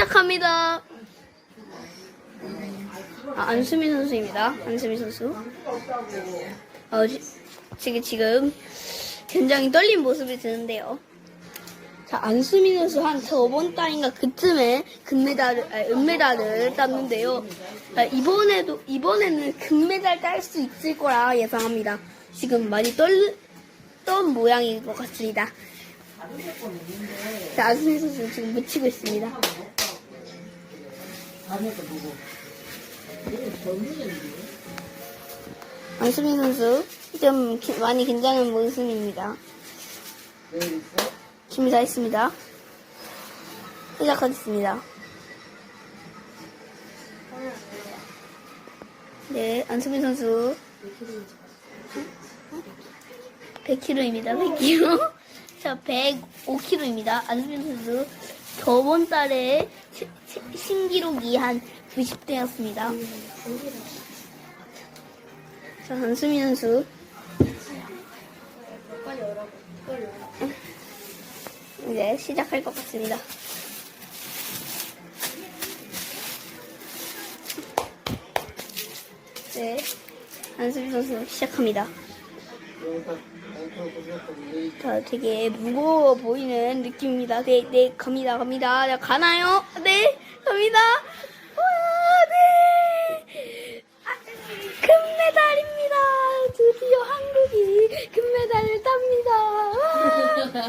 시작합니다. 아, 안수민 선수입니다. 안수민 선수. 어, 지- 지금, 지금 굉장히 떨린 모습이 드는데요. 자, 안수민 선수 한 저번 달인가 그쯤에 금메달을, 아, 은메달을 땄는데요. 아, 이번에도, 이번에는 금메달 딸 수 있을 거라 예상합니다. 지금 많이 떨, 떤 모양인 것 같습니다. 자, 안수민 선수 지금 묻히고 있습니다. 안수민 선수 좀 기- 많이 긴장한 모습입니다. 준비 다 했습니다. 시작하겠습니다. 네, 안수민 선수 100kg입니다. 100kg. 자, 105kg입니다. 안수민 선수 저번 달에 시- 시- 신기록이 한 90대였습니다. 자, 안수민 선수 이제 시작할 것 같습니다. 네, 안수민 선수 시작합니다. 자, 되게 무거워 보이는 느낌입니다. 네, 네, 갑니다, 갑니다. 네, 가나요? 네, 갑니다.